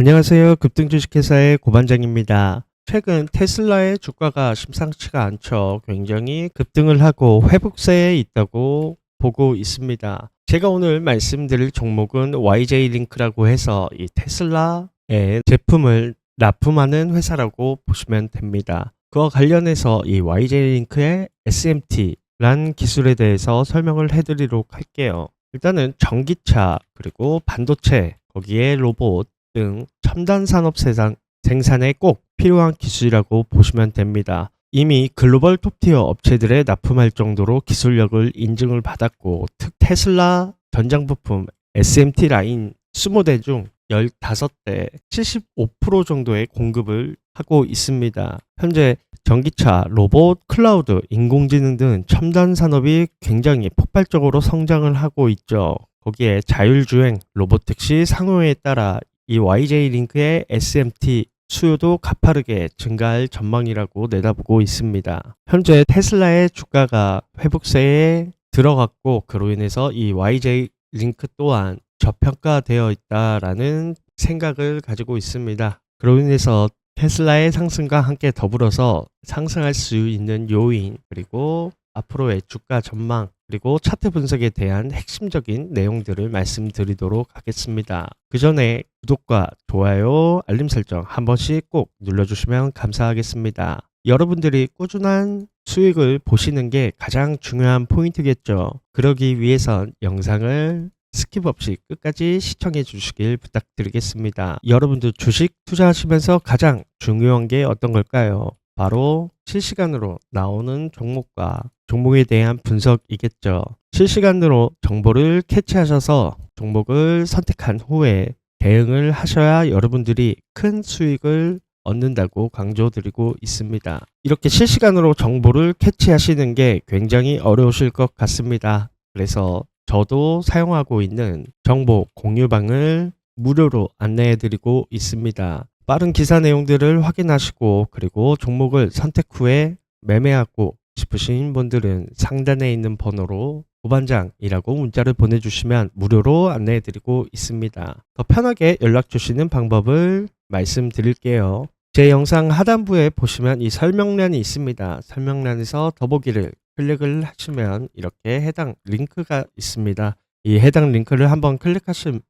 안녕하세요. 급등 주식회사의 고반장입니다. 최근 테슬라의 주가가 심상치가 않죠. 굉장히 급등을 하고 회복세에 있다고 보고 있습니다. 제가 오늘 말씀드릴 종목은 YJ링크라고 해서 이 테슬라의 제품을 납품하는 회사라고 보시면 됩니다. 그와 관련해서 이 YJ링크의 SMT란 기술에 대해서 설명을 해드리도록 할게요. 일단은 전기차 그리고 반도체 거기에 로봇 등 첨단 산업 세상 생산에 꼭 필요한 기술이라고 보시면 됩니다. 이미 글로벌 톱티어 업체들에 납품할 정도로 기술력을 인증을 받았고 특 테슬라 전장 부품 SMT 라인 20대 중 15대 75% 정도의 공급을 하고 있습니다. 현재 전기차, 로봇, 클라우드, 인공지능 등 첨단 산업이 굉장히 폭발적으로 성장을 하고 있죠. 거기에 자율주행, 로보택시 상용에 따라 이 YJ링크의 SMT 수요도 가파르게 증가할 전망이라고 내다보고 있습니다. 현재 테슬라의 주가가 회복세에 들어갔고 그로 인해서 이 YJ링크 또한 저평가되어 있다라는 생각을 가지고 있습니다. 그로 인해서 테슬라의 상승과 함께 더불어서 상승할 수 있는 요인 그리고 앞으로의 주가 전망 그리고 차트 분석에 대한 핵심적인 내용들을 말씀드리도록 하겠습니다. 그 전에 구독과 좋아요, 알림 설정 한 번씩 꼭 눌러주시면 감사하겠습니다. 여러분들이 꾸준한 수익을 보시는 게 가장 중요한 포인트겠죠. 그러기 위해선 영상을 스킵 없이 끝까지 시청해 주시길 부탁드리겠습니다. 여러분들 주식 투자하시면서 가장 중요한 게 어떤 걸까요? 바로 실시간으로 나오는 종목과 종목에 대한 분석이겠죠. 실시간으로 정보를 캐치하셔서 종목을 선택한 후에 대응을 하셔야 여러분들이 큰 수익을 얻는다고 강조드리고 있습니다. 이렇게 실시간으로 정보를 캐치하시는 게 굉장히 어려우실 것 같습니다. 그래서 저도 사용하고 있는 정보 공유방을 무료로 안내해 드리고 있습니다. 빠른 기사 내용들을 확인하시고 그리고 종목을 선택 후에 매매하고 싶으신 분들은 상단에 있는 번호로 고반장이라고 문자를 보내주시면 무료로 안내해 드리고 있습니다. 더 편하게 연락 주시는 방법을 말씀드릴게요. 제 영상 하단부에 보시면 이 설명란이 있습니다. 설명란에서 더보기를 클릭을 하시면 이렇게 해당 링크가 있습니다. 이 해당 링크를 한번 클릭하시면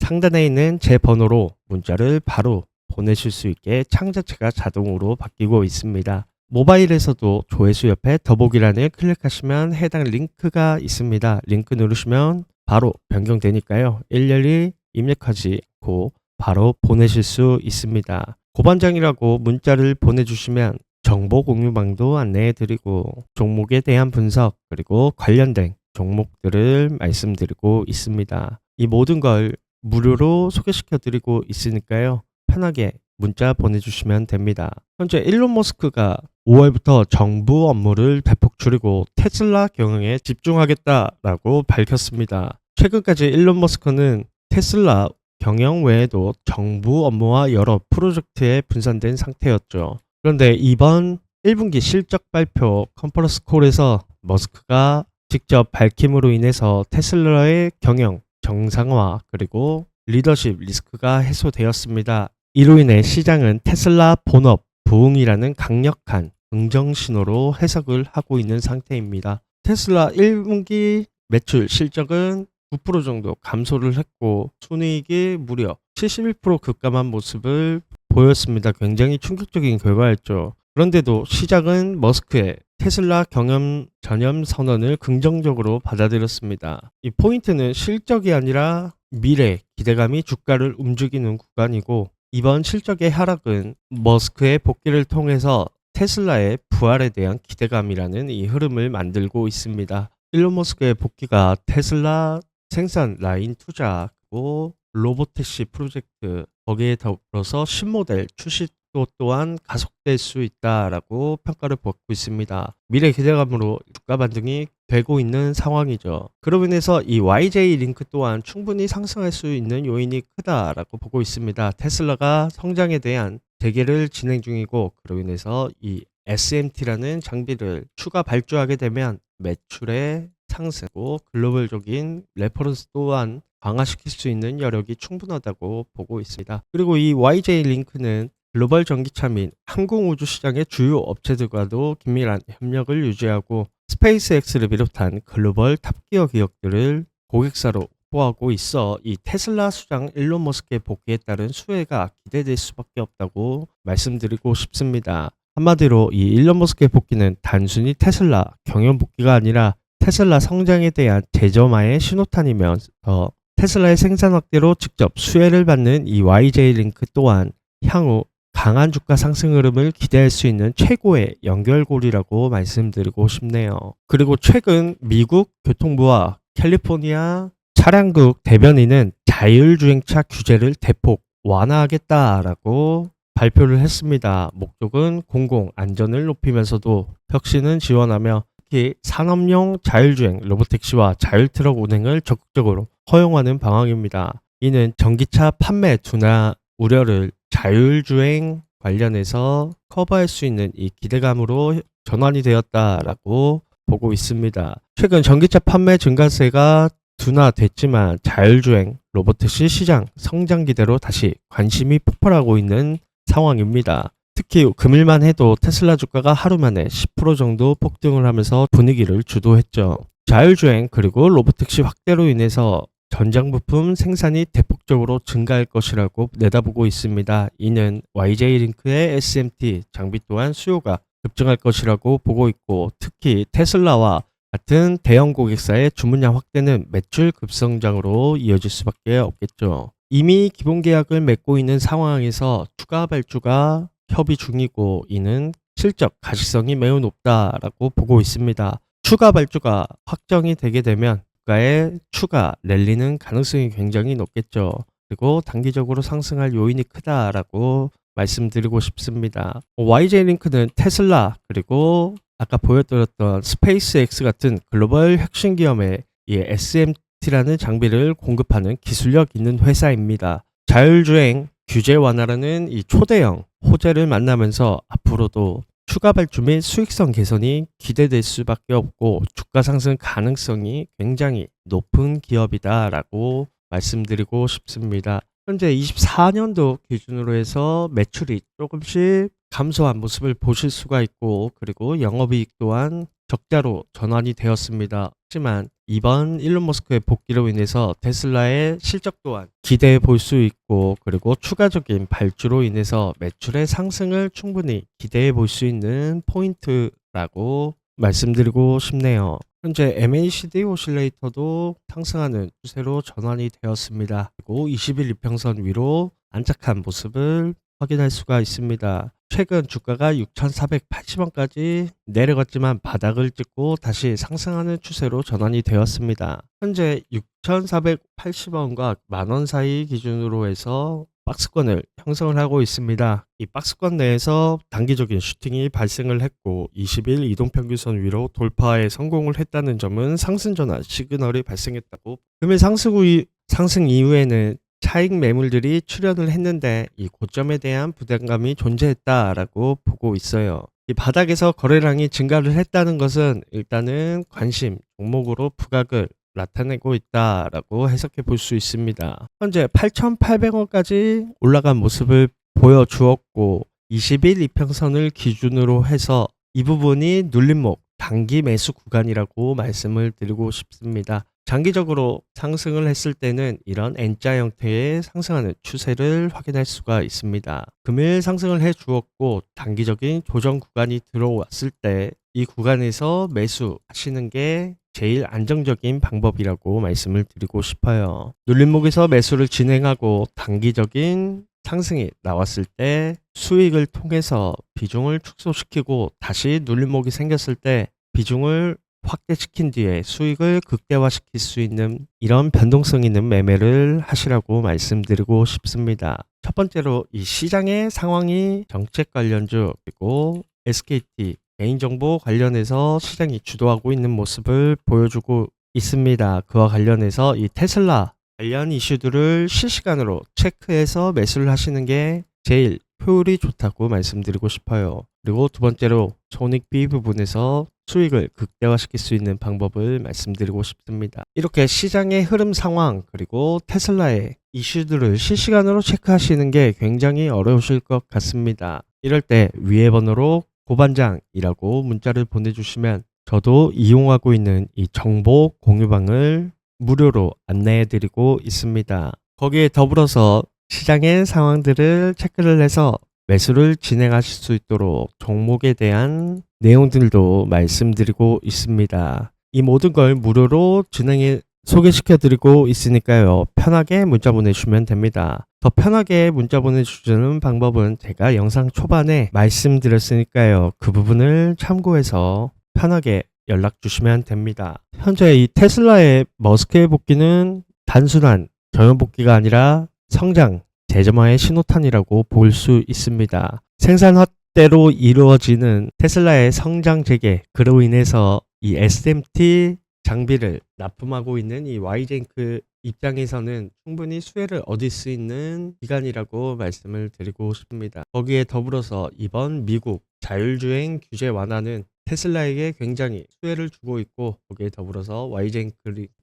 상단에 있는 제 번호로 문자를 바로 보내실 수 있게 창 자체가 자동으로 바뀌고 있습니다. 모바일에서도 조회수 옆에 더보기란을 클릭하시면 해당 링크가 있습니다. 링크 누르시면 바로 변경되니까요. 일일이 입력하지 않고 바로 보내실 수 있습니다. 고반장이라고 문자를 보내주시면 정보 공유방도 안내해 드리고 종목에 대한 분석 그리고 관련된 종목들을 말씀드리고 있습니다. 이 모든 걸 무료로 소개시켜 드리고 있으니까요. 편하게 문자 보내주시면 됩니다. 현재 일론 머스크가 5월부터 정부 업무를 대폭 줄이고 테슬라 경영에 집중하겠다라고 밝혔습니다. 최근까지 일론 머스크는 테슬라 경영 외에도 정부 업무와 여러 프로젝트에 분산된 상태였죠. 그런데 이번 1분기 실적 발표 컨퍼런스 콜에서 머스크가 직접 밝힘으로 인해서 테슬라의 경영 정상화 그리고 리더십 리스크가 해소되었습니다. 이로 인해 시장은 테슬라 본업 부흥이라는 강력한 긍정 신호로 해석을 하고 있는 상태입니다. 테슬라 1분기 매출 실적은 9% 정도 감소를 했고 순이익이 무려 71% 급감한 모습을 보였습니다. 굉장히 충격적인 결과였죠. 그런데도 시장은 머스크의 테슬라 경영 전염 선언을 긍정적으로 받아들였습니다. 이 포인트는 실적이 아니라 미래 기대감이 주가를 움직이는 구간이고 이번 실적의 하락은 머스크의 복귀를 통해서 테슬라의 부활에 대한 기대감이라는 이 흐름을 만들고 있습니다. 일론 머스크의 복귀가 테슬라 생산 라인 투자 그리고 로보택시 프로젝트 거기에 더불어서 신모델 출시도 또한 가속될 수 있다라고 평가를 받고 있습니다. 미래 기대감으로 주가 반등이 되고 있는 상황이죠. 그로 인해서 이 YJ 링크 또한 충분히 상승할 수 있는 요인이 크다라고 보고 있습니다. 테슬라가 성장에 대한 대계를 진행 중이고 그로 인해서 이 SMT라는 장비를 추가 발주하게 되면 매출의 상승고 글로벌적인 레퍼런스 또한 강화시킬 수 있는 여력이 충분하다고 보고 있습니다. 그리고 이 YJ 링크는 글로벌 전기차 및 항공우주 시장의 주요 업체들과도 긴밀한 협력을 유지하고 스페이스X를 비롯한 글로벌 탑기어 기업들을 고객사로 확보하고 있어 이 테슬라 수장 일론 머스크의 복귀에 따른 수혜가 기대될 수밖에 없다고 말씀드리고 싶습니다. 한마디로 이 일론 머스크의 복귀는 단순히 테슬라 경영 복귀가 아니라 테슬라 성장에 대한 재점화의 신호탄이면서 테슬라의 생산 확대로 직접 수혜를 받는 이 YJ 링크 또한 향후 강한 주가 상승 흐름을 기대할 수 있는 최고의 연결고리라고 말씀드리고 싶네요. 그리고 최근 미국 교통부와 캘리포니아 차량국 대변인은 자율주행차 규제를 대폭 완화하겠다라고 발표를 했습니다. 목적은 공공 안전을 높이면서도 혁신은 지원하며 특히 산업용 자율주행 로보택시와 자율트럭 운행을 적극적으로 허용하는 방향입니다. 이는 전기차 판매 둔화 우려를 자율주행 관련해서 커버할 수 있는 이 기대감으로 전환이 되었다라고 보고 있습니다. 최근 전기차 판매 증가세가 둔화됐지만 자율주행 로보택시 시장 성장 기대로 다시 관심이 폭발하고 있는 상황입니다. 특히 금일만 해도 테슬라 주가가 하루 만에 10% 정도 폭등을 하면서 분위기를 주도했죠. 자율주행 그리고 로보택시 확대로 인해서 전장 부품 생산이 대폭적으로 증가할 것이라고 내다보고 있습니다. 이는 YJ 링크의 SMT 장비 또한 수요가 급증할 것이라고 보고 있고 특히 테슬라와 같은 대형 고객사의 주문량 확대는 매출 급성장으로 이어질 수밖에 없겠죠. 이미 기본 계약을 맺고 있는 상황에서 추가 발주가 협의 중이고 이는 실적 가시성이 매우 높다라고 보고 있습니다. 추가 발주가 확정이 되게 되면 주가의 추가 랠리는 가능성이 굉장히 높겠죠. 그리고 단기적으로 상승할 요인이 크다라고 말씀드리고 싶습니다. YJ 링크는 테슬라 그리고 아까 보여드렸던 스페이스X 같은 글로벌 혁신 기업의 이 SMT라는 장비를 공급하는 기술력 있는 회사입니다. 자율주행 규제 완화라는 이 초대형 호재를 만나면서 앞으로도 추가 발주 및 수익성 개선이 기대될 수밖에 없고 주가 상승 가능성이 굉장히 높은 기업이다라고 말씀드리고 싶습니다. 현재 24년도 기준으로 해서 매출이 조금씩 감소한 모습을 보실 수가 있고 그리고 영업이익 또한 적자로 전환이 되었습니다. 하지만 이번 일론 머스크의 복귀로 인해서 테슬라의 실적 또한 기대해 볼 수 있고 그리고 추가적인 발주로 인해서 매출의 상승을 충분히 기대해 볼 수 있는 포인트라고 말씀드리고 싶네요. 현재 MACD 오실레이터도 상승하는 추세로 전환이 되었습니다. 그리고 20일 이평선 위로 안착한 모습을 확인할 수가 있습니다. 최근 주가가 6,480원까지 내려갔지만 바닥을 찍고 다시 상승하는 추세로 전환이 되었습니다. 현재 6,480원과 만원 사이 기준으로 해서 박스권을 형성을 하고 있습니다. 이 박스권 내에서 단기적인 슈팅이 발생을 했고 20일 이동평균선 위로 돌파에 성공을 했다는 점은 상승 전환 시그널이 발생했다고 금일 상승 후 상승 이후에는 차익 매물들이 출현을 했는데 이 고점에 대한 부담감이 존재했다라고 보고 있어요. 이 바닥에서 거래량이 증가를 했다는 것은 일단은 관심 종목으로 부각을 나타내고 있다라고 해석해 볼 수 있습니다. 현재 8,800원까지 올라간 모습을 보여주었고 20일 이평선을 기준으로 해서 이 부분이 눌림목 단기 매수 구간이라고 말씀을 드리고 싶습니다. 장기적으로 상승을 했을 때는 이런 N자 형태의 상승하는 추세를 확인할 수가 있습니다. 금일 상승을 해 주었고 단기적인 조정 구간이 들어왔을 때 이 구간에서 매수 하시는 게 제일 안정적인 방법이라고 말씀을 드리고 싶어요. 눌림목에서 매수를 진행하고 단기적인 상승이 나왔을 때 수익을 통해서 비중을 축소시키고 다시 눌림목이 생겼을 때 비중을 확대시킨 뒤에 수익을 극대화시킬 수 있는 이런 변동성 있는 매매를 하시라고 말씀드리고 싶습니다. 첫 번째로 이 시장의 상황이 정책 관련주 그리고 SKT 개인정보 관련해서 시장이 주도하고 있는 모습을 보여주고 있습니다. 그와 관련해서 이 테슬라 관련 이슈들을 실시간으로 체크해서 매수를 하시는 게 제일 효율이 좋다고 말씀드리고 싶어요. 그리고 두 번째로 손익비 부분에서 수익을 극대화시킬 수 있는 방법을 말씀드리고 싶습니다. 이렇게 시장의 흐름 상황 그리고 테슬라의 이슈들을 실시간으로 체크하시는 게 굉장히 어려우실 것 같습니다. 이럴 때 위에 번호로 고반장이라고 문자를 보내주시면 저도 이용하고 있는 이 정보 공유방을 무료로 안내해 드리고 있습니다. 거기에 더불어서 시장의 상황들을 체크를 해서 매수를 진행하실 수 있도록 종목에 대한 내용들도 말씀드리고 있습니다. 이 모든 걸 무료로 진행해 소개시켜 드리고 있으니까요. 편하게 문자 보내주시면 됩니다. 더 편하게 문자 보내주시는 방법은 제가 영상 초반에 말씀드렸으니까요. 그 부분을 참고해서 편하게 연락 주시면 됩니다. 현재 이 테슬라의 머스크의 복귀는 단순한 경연 복귀가 아니라 성장, 재점화의 신호탄이라고 볼 수 있습니다. 생산 확대로 이루어지는 테슬라의 성장 재개, 그로 인해서 이 SMT 장비를 납품하고 있는 이 와이젠크 입장에서는 충분히 수혜를 얻을 수 있는 기간이라고 말씀을 드리고 싶습니다. 거기에 더불어서 이번 미국 자율주행 규제 완화는 테슬라에게 굉장히 수혜를 주고 있고 거기에 더불어서 와이젠크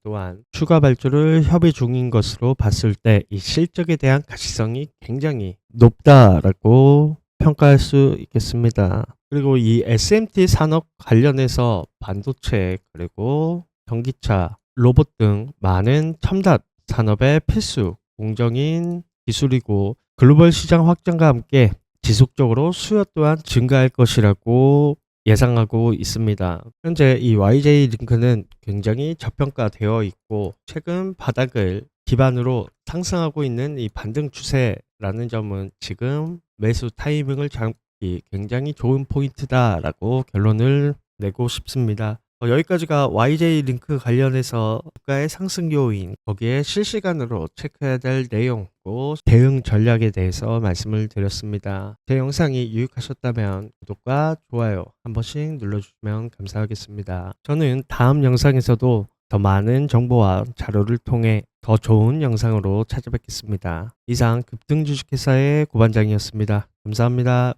또한 추가 발주를 협의 중인 것으로 봤을 때 이 실적에 대한 가시성이 굉장히 높다라고 평가할 수 있겠습니다. 그리고 이 SMT 산업 관련해서 반도체 그리고 전기차, 로봇 등 많은 첨단 산업의 필수 공정인 기술이고 글로벌 시장 확장과 함께 지속적으로 수요 또한 증가할 것이라고 예상하고 있습니다. 현재 이 YJ 링크는 굉장히 저평가되어 있고 최근 바닥을 기반으로 상승하고 있는 이 반등 추세라는 점은 지금 매수 타이밍을 잡기 굉장히 좋은 포인트다라고 결론을 내고 싶습니다. 어, 여기까지가 YJ 링크 관련해서 주가의 상승 요인, 거기에 실시간으로 체크해야 될 내용 고 대응 전략에 대해서 말씀을 드렸습니다. 제 영상이 유익하셨다면 구독과 좋아요 한 번씩 눌러주시면 감사하겠습니다. 저는 다음 영상에서도 더 많은 정보와 자료를 통해 더 좋은 영상으로 찾아뵙겠습니다. 이상 급등 주식회사의 고반장이었습니다. 감사합니다.